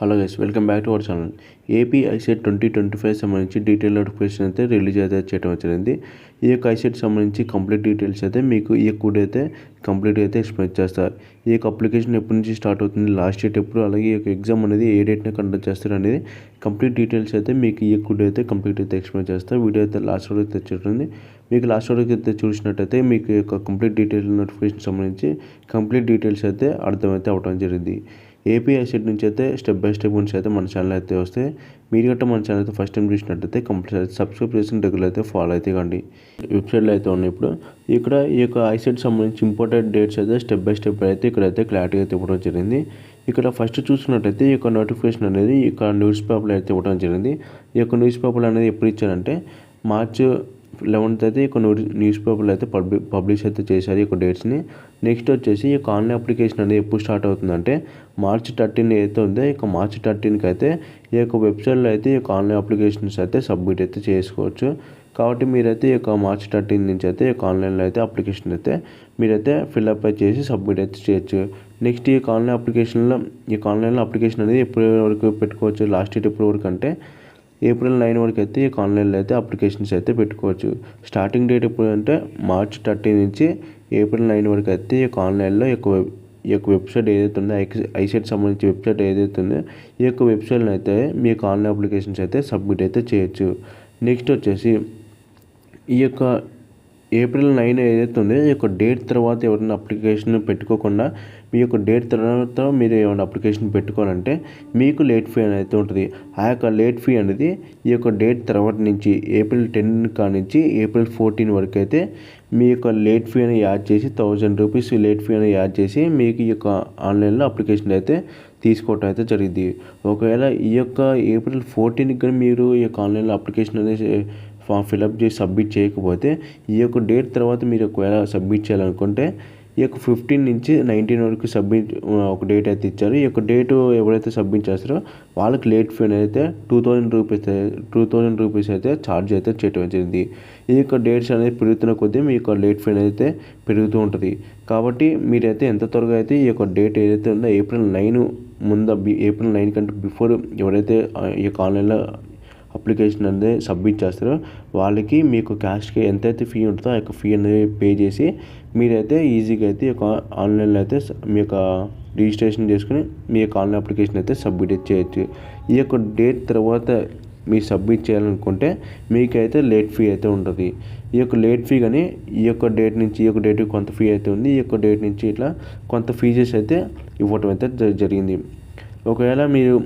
Hello guys welcome back to our channel. AP ICET twenty twenty five సంబంధించి detail notification అయితే release అయితే చేయడం జరిగింది. ఈ యొక్క ఐసెట్ సంబంధించి కంప్లీట్ డీటెయిల్స్ అయితే మీకు ఈ కూడా అయితే కంప్లీట్ అయితే ఎక్స్ప్లెయిన్ చేస్తారు. ఈ యొక్క అప్లికేషన్ ఎప్పటి నుంచి స్టార్ట్ అవుతుంది లాస్ట్ డేట్ ఎప్పుడు అలాగే ఈ యొక్క ఎగ్జామ్ అనేది ఏ డేట్ని కండక్ట్ చేస్తారు అనేది కంప్లీట్ డీటెయిల్స్ అయితే మీకు ఈ కూడా అయితే కంప్లీట్ అయితే ఎక్స్ప్లెయిన్ చేస్తారు. వీడియో అయితే లాస్ట్ వరకు తెచ్చేటుంది మీకు లాస్ట్ వరకు అయితే చూసినట్టయితే మీకు యొక్క కంప్లీట్ డీటెయిల్ నోటిఫికేషన్ సంబంధించి కంప్లీట్ డీటెయిల్స్ అయితే అర్థమైతే అవడం జరిగింది. ఏపీ ఐసెట్ నుంచి అయితే స్టెప్ బై స్టెప్ నుంచి అయితే మన ఛానల్ అయితే వస్తే మీరు గట్ట మన ఛానల్ అయితే ఫస్ట్ టైం చూసినట్టయితే కంపల్సరీ సబ్స్క్రైబ్ చేసిన రెగ్యులర్ అయితే ఫాలో అయితే కండి. వెబ్సైట్లో అయితే ఉన్నాయి ఇప్పుడు. ఇక్కడ ఈ యొక్క ఐసెట్ సంబంధించి ఇంపార్టెంట్ డేట్స్ అయితే స్టెప్ బై స్టెప్ అయితే ఇక్కడైతే క్లారిటీ అయితే ఇవ్వడం జరిగింది. ఇక్కడ ఫస్ట్ చూసుకున్నట్టయితే ఈ యొక్క నోటిఫికేషన్ అనేది ఈ యొక్క న్యూస్ పేపర్లో అయితే ఇవ్వడం జరిగింది. ఈ యొక్క న్యూస్ పేపర్లు అనేది ఎప్పుడు ఇచ్చారంటే మార్చ్ లెవెన్త్ అయితే ఈ కొన్ని న్యూస్ పేపర్లు అయితే పబ్లి పబ్లిష్ అయితే చేశారు ఈ యొక్క డేట్స్ని. నెక్స్ట్ వచ్చేసి ఈ యొక్క ఆన్లైన్ అప్లికేషన్ అనేది ఎప్పుడు స్టార్ట్ అవుతుందంటే మార్చ్ థర్టీన్ అయితే ఉందో ఈ యొక్క మార్చ్ థర్టీన్కి అయితే ఈ యొక్క వెబ్సైట్లో అయితే ఈ యొక్క ఆన్లైన్ అప్లికేషన్స్ అయితే సబ్మిట్ అయితే చేసుకోవచ్చు. కాబట్టి మీరైతే ఈ యొక్క మార్చ్ థర్టీన్ నుంచి అయితే ఈ యొక్క ఆన్లైన్లో అయితే అప్లికేషన్ అయితే మీరైతే ఫిల్అప్ చేసి సబ్మిట్ అయితే చేయొచ్చు. నెక్స్ట్ ఈ యొక్క ఆన్లైన్ అప్లికేషన్లో ఈ యొక్క ఆన్లైన్లో అప్లికేషన్ అనేది ఎప్పటి వరకు పెట్టుకోవచ్చు? లాస్ట్ డేట్ ఎప్పటి వరకు అంటే ఏప్రిల్ నైన్ వరకు అయితే ఈ ఆన్లైన్లో అయితే అప్లికేషన్స్ అయితే పెట్టుకోవచ్చు. స్టార్టింగ్ డేట్ ఎప్పుడు అంటే మార్చ్ థర్టీ నుంచి ఏప్రిల్ నైన్ వరకు అయితే ఈ ఆన్లైన్లో ఎక్కువ ఈ యొక్క వెబ్సైట్ ఏదైతే ఉందో ఐసెట్ సంబంధించి వెబ్సైట్ ఏదైతే ఉందో ఈ యొక్క వెబ్సైట్లో అయితే మీ యొక్క ఆన్లైన్ అప్లికేషన్స్ అయితే సబ్మిట్ అయితే చేయొచ్చు. నెక్స్ట్ వచ్చేసి ఈ యొక్క ఏప్రిల్ నైన్ ఏదైతే ఉందో ఈ యొక్క డేట్ తర్వాత ఎవరైనా అప్లికేషన్ పెట్టుకోకుండా మీ యొక్క డేట్ తర్వాత మీరు ఏమైనా అప్లికేషన్ పెట్టుకోవాలంటే మీకు లేట్ ఫీ అనేది ఉంటుంది. ఆ యొక్క లేట్ ఫీ అనేది ఈ యొక్క డేట్ తర్వాత నుంచి ఏప్రిల్ టెన్ కా నుంచి ఏప్రిల్ ఫోర్టీన్ వరకు అయితే మీ యొక్క లేట్ ఫీ అనేది యాడ్ చేసి థౌజండ్ రూపీస్ లేట్ ఫీ అని యాడ్ చేసి మీకు ఈ యొక్క ఆన్లైన్లో అప్లికేషన్ అయితే తీసుకోవటం అయితే జరిగింది. ఒకవేళ ఈ యొక్క ఏప్రిల్ ఫోర్టీన్కి కానీ మీరు ఈ యొక్క ఆన్లైన్లో అప్లికేషన్ అనేది ఫామ్ ఫిలప్ చేసి సబ్మిట్ చేయకపోతే ఈ యొక్క డేట్ తర్వాత మీరు ఒకవేళ సబ్మిట్ చేయాలనుకుంటే ఈ యొక్క ఫిఫ్టీన్ నుంచి నైన్టీన్ వరకు సబ్మిట్ ఒక డేట్ అయితే ఇచ్చారు. ఈ యొక్క డేట్ ఎవరైతే సబ్మిట్ చేస్తారో వాళ్ళకి లేట్ ఫీ అయితే two thousand rupees two thousand rupees అయితే ఛార్జ్ అయితే చేయడం జరిగింది. ఈ యొక్క డేట్స్ అనేది పెరుగుతున్న కొద్దీ మీ యొక్క లేట్ ఫీ అయితే పెరుగుతూ ఉంటుంది. కాబట్టి మీరైతే ఎంత త్వరగా అయితే ఈ యొక్క డేట్ ఏదైతే ఉందో ఏప్రిల్ నైన్ ముందు ఏప్రిల్ నైన్ కంటే బిఫోర్ ఎవరైతే ఈ యొక్క ఆన్లైన్లో అప్లికేషన్ అనేది సబ్మిట్ చేస్తారో. వాళ్ళకి మీకు క్యాష్కి ఎంతైతే ఫీ ఉంటుందో ఆ యొక్క ఫీ అనేది పే చేసి మీరైతే ఈజీగా అయితే ఈ యొక్క ఆన్లైన్లో అయితే మీ యొక్క రిజిస్ట్రేషన్ చేసుకుని మీ యొక్క ఆన్లైన్ అప్లికేషన్ అయితే సబ్మిట్ చేయొచ్చు. ఈ యొక్క డేట్ తర్వాత మీరు సబ్మిట్ చేయాలనుకుంటే మీకైతే లేట్ ఫీ అయితే ఉంటుంది. ఈ యొక్క లేట్ ఫీ కానీ ఈ యొక్క డేట్ నుంచి ఈ యొక్క డేట్ కొంత ఫీ అయితే ఉంది. ఈ యొక్క డేట్ నుంచి ఇట్లా కొంత ఫీజెస్ అయితే ఇవ్వటం అయితే జరిగింది. ఒకవేళ మీరు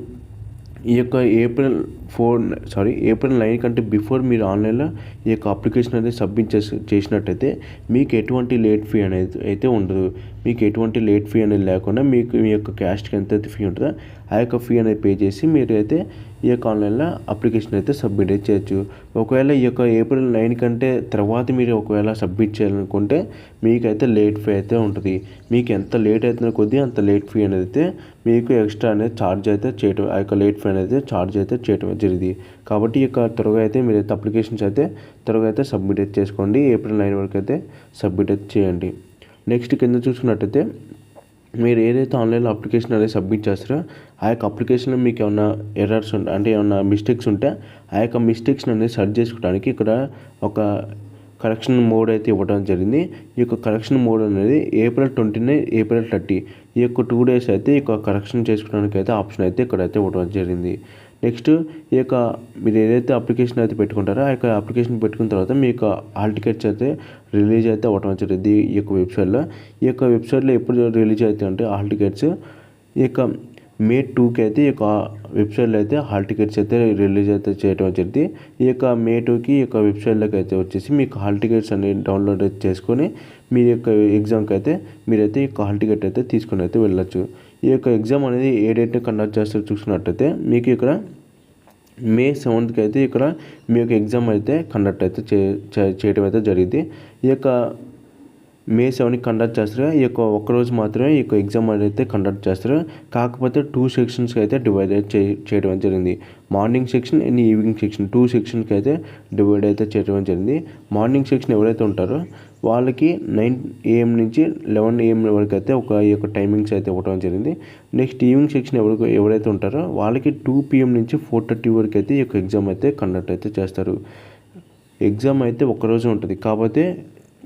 ఈ యొక్క April four sorry April nine కంటే బిఫోర్ మీరు ఆన్లైన్లో ఈ యొక్క అప్లికేషన్ అనేది సబ్మిట్ చేసి చేసినట్టయితే మీకు ఎటువంటి లేట్ ఫీ అనేది అయితే ఉండదు. మీకు ఎటువంటి లేట్ ఫీ అనేది లేకుండా మీకు మీ యొక్క క్యాష్కి ఎంత అయితే ఫీ ఉంటుందో ఆ యొక్క ఫీ అనేది పే చేసి మీరు అయితే ఈ యొక్క ఆన్లైన్లో అప్లికేషన్ అయితే సబ్మిట్ చేయొచ్చు. ఒకవేళ ఈ యొక్క ఏప్రిల్ నైన్ కంటే తర్వాత మీరు ఒకవేళ సబ్మిట్ చేయాలనుకుంటే మీకైతే లేట్ ఫీ అయితే ఉంటుంది. మీకు ఎంత లేట్ అవుతున్న కొద్దీ అంత లేట్ ఫీ అనేది అయితే మీకు ఎక్స్ట్రా అనేది ఛార్జ్ అయితే చేయటం ఆ యొక్క లేట్ ఫీ అనేది ఛార్జ్ అయితే చేయటం జరిగింది. కాబట్టి ఈ యొక్క త్వరగా అయితే మీరు అయితే అప్లికేషన్స్ అయితే త్వరగా అయితే సబ్మిట్ అయితే చేసుకోండి. ఏప్రిల్ నైన్ వరకు అయితే సబ్మిట్ అయితే చేయండి. నెక్స్ట్ కింద చూసుకున్నట్టయితే మీరు ఏదైతే ఆన్లైన్లో అప్లికేషన్ అనేది సబ్మిట్ చేస్తారో ఆ యొక్క అప్లికేషన్లో మీకు ఏమైనా ఎర్రర్స్ ఉంటే అంటే ఏమైనా మిస్టేక్స్ ఉంటే ఆ యొక్క మిస్టేక్స్ అనేది సర్చ్ చేసుకోవడానికి ఇక్కడ ఒక కరెక్షన్ మోడ్ అయితే ఇవ్వడం జరిగింది. ఈ యొక్క కరెక్షన్ మోడ్ అనేది April twenty nine April thirty ఈ యొక్క టూ డేస్ అయితే ఈ యొక్క కరెక్షన్ చేసుకోవడానికి అయితే ఆప్షన్ అయితే ఇక్కడైతే ఇవ్వడం జరిగింది. నెక్స్ట్ ఈ యొక్క మీరు ఏదైతే అప్లికేషన్ అయితే పెట్టుకుంటారో ఆ యొక్క అప్లికేషన్ పెట్టుకున్న తర్వాత మీ యొక్క హాల్ టికెట్స్ అయితే రిలీజ్ అయితే అవ్వడం జరిగింది ఈ యొక్క వెబ్సైట్లో. ఈ యొక్క వెబ్సైట్లో ఎప్పుడు రిలీజ్ అవుతాయి అంటే హాల్ టికెట్స్. ఈ యొక్క మే టూకి అయితే ఈ యొక్క వెబ్సైట్లో అయితే హాల్ టికెట్స్ అయితే రిలీజ్ అయితే చేయడం జరిగింది. ఈ యొక్క మే టూకి ఈ యొక్క వెబ్సైట్లోకి అయితే వచ్చేసి మీకు హాల్ టికెట్స్ అన్ని డౌన్లోడ్ అయితే చేసుకొని మీ యొక్క ఎగ్జామ్కి అయితే మీరైతే ఈ యొక్క హాల్ టికెట్ అయితే తీసుకొని అయితే వెళ్ళొచ్చు. ఈ యొక్క ఎగ్జామ్ అనేది ఏ డేట్ కండక్ట్ చేస్తారో చూసుకున్నట్టయితే మీకు ఇక్కడ మే సెవెంత్కి అయితే ఇక్కడ మీ యొక్క ఎగ్జామ్ అయితే కండక్ట్ అయితే చే చేయడం అయితే జరిగింది. ఈ యొక్క మే సెవెన్కి కండక్ట్ చేస్తారు. ఈ యొక్క ఒక్కరోజు మాత్రమే ఈ యొక్క ఎగ్జామ్ అయితే కండక్ట్ చేస్తారు. కాకపోతే టూ సెక్షన్స్కి అయితే డివైడ్ అయితే చే చేయడం జరిగింది. Morning section and evening section two సెక్షన్కి అయితే డివైడ్ అయితే చేయడం జరిగింది. మార్నింగ్ సెక్షన్ ఎవరైతే ఉంటారో వాళ్ళకి నైన్ ఏఎం నుంచి లెవెన్ ఏఎం వరకు అయితే ఒక ఈ యొక్క టైమింగ్స్ అయితే ఇవ్వడం జరిగింది. నెక్స్ట్ ఈవినింగ్ సెక్షన్ ఎవరు ఎవరైతే ఉంటారో వాళ్ళకి టూ పిఎం నుంచి ఫోర్ థర్టీ వరకు అయితే ఈ యొక్క ఎగ్జామ్ అయితే కండక్ట్ అయితే చేస్తారు. ఎగ్జామ్ అయితే ఒక్కరోజు ఉంటుంది. కాకపోతే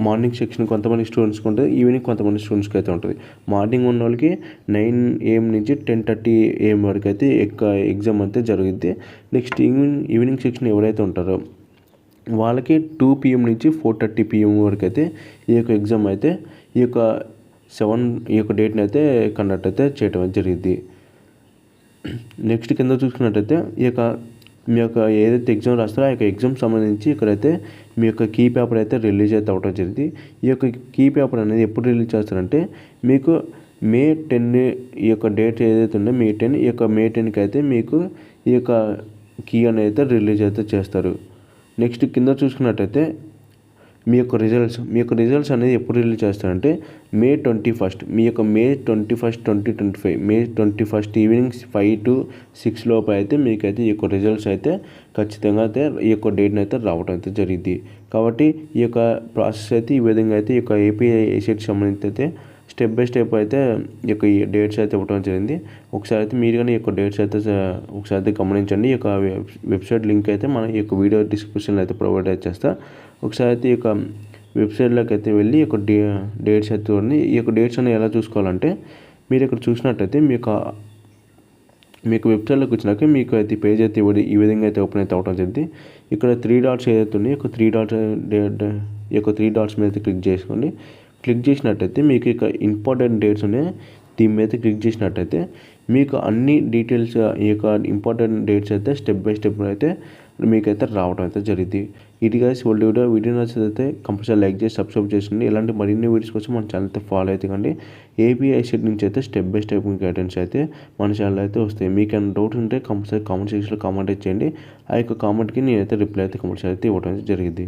మార్నింగ్ సెక్షన్ కొంతమంది స్టూడెంట్స్కి ఉంటుంది ఈవినింగ్ కొంతమంది స్టూడెంట్స్కి అయితే ఉంటుంది. మార్నింగ్ ఉన్న వాళ్ళకి నైన్ ఏఎం నుంచి టెన్ థర్టీ ఏఎం వరకు అయితే ఎక్క ఎగ్జామ్ అయితే జరుగుద్ది. నెక్స్ట్ ఈవినింగ్ ఈవినింగ్ సెక్షన్ ఎవరైతే ఉంటారో వాళ్ళకి టూ పిఎం నుంచి ఫోర్ థర్టీ పిఎం వరకు అయితే ఈ యొక్క ఎగ్జామ్ అయితే ఈ యొక్క సెవెన్ ఈ యొక్క డేట్ని అయితే కండక్ట్ అయితే చేయడం జరిగింది నెక్స్ట్ కింద చూసుకున్నట్టయితే ఈ యొక్క మీ యొక్క ఏదైతే ఎగ్జామ్ రాస్తారో ఆ యొక్క ఎగ్జామ్ సంబంధించి ఇక్కడైతే మీ యొక్క కీ పేపర్ అయితే రిలీజ్ అయితే అవ్వడం జరిగింది. ఈ యొక్క కీ పేపర్ అనేది ఎప్పుడు రిలీజ్ చేస్తారంటే మీకు మే టెన్ ఈ యొక్క డేట్ ఏదైతే ఉందో మే టెన్ ఈ యొక్క మే టెన్కి అయితే మీకు ఈ యొక్క కీ అనేది అయితే రిలీజ్ అయితే చేస్తారు. నెక్స్ట్ కింద చూసుకున్నట్టయితే మీ యొక్క రిజల్ట్స్ మీ యొక్క రిజల్ట్స్ అనేది ఎప్పుడు రిలీజ్ చేస్తారంటే మే ట్వంటీ ఫస్ట్ మీ యొక్క May twenty first twenty twenty five May twenty first evening five to six లోపు అయితే మీకైతే ఈ యొక్క రిజల్ట్స్ అయితే ఖచ్చితంగా అయితే ఈ యొక్క డేట్ని అయితే రావడం అయితే జరిగింది. కాబట్టి ఈ యొక్క ప్రాసెస్ అయితే ఈ విధంగా అయితే ఈ యొక్క ఏపీఐ ఏసెట్ సంబంధించి అయితే స్టెప్ బై స్టెప్ అయితే ఈ యొక్క డేట్స్ అయితే ఇవ్వడం జరిగింది. ఒకసారి అయితే మీరు కానీ ఈ యొక్క డేట్స్ అయితే ఒకసారి అయితే గమనించండి. ఈ యొక్క వెబ్సైట్ లింక్ అయితే మన ఈ యొక్క వీడియో డిస్క్రిప్షన్లో అయితే ప్రొవైడ్ అయితే చేస్తా. ఒకసారి అయితే ఈ యొక్క వెబ్సైట్లోకి అయితే వెళ్ళి ఒక డే డేట్స్ అయితే చూడండి ఈ యొక్క డేట్స్ అనేవి ఎలా చూసుకోవాలంటే మీరు ఇక్కడ చూసినట్టయితే మీ యొక్క మీకు వెబ్సైట్లోకి వచ్చినాక మీకు అయితే పేజ్ అయితే ఈ విధంగా అయితే ఓపెన్ అయితే అవడం జరిగింది. ఇక్కడ త్రీ డాట్స్ ఏదైతే ఉన్నాయో ఒక త్రీ డాట్స్ ఈ యొక్క త్రీ డాట్స్ మీద అయితే క్లిక్ చేసుకోండి. క్లిక్ చేసినట్టయితే మీకు ఇక ఇంపార్టెంట్ డేట్స్ ఉన్నాయి. దీని మీద క్లిక్ చేసినట్టయితే మీకు అన్ని డీటెయిల్స్ ఈ యొక్క ఇంపార్టెంట్ డేట్స్ అయితే స్టెప్ బై స్టెప్ అయితే మీకైతే రావడం అయితే జరిగింది. ఇది గైస్ ఓల్డ్ వీడియో వీడియో నచ్చితే కంపల్సరీ లైక్ చేసి సబ్స్క్రైబ్ చేసుకోండి ఇలాంటి మరిన్ని వీడియోస్ కోసం మన ఛానల్ అయితే ఫాలో అయితే కండి. ఏపీఐ సెట్ నుంచి అయితే స్టెప్ బై స్టెప్ గైడెన్స్ అయితే మన ఛానల్ అయితే వస్తాయి. మీకు ఏమైనా డౌట్స్ ఉంటే కంపల్సరీ కామెంట్ సెక్షన్లో కామెంట్ చేయండి. ఆ యొక్క కామెంట్కి నేనైతే రిప్లై అయితే కంపల్సరీ అయితే ఇవ్వడం అయితే జరిగింది.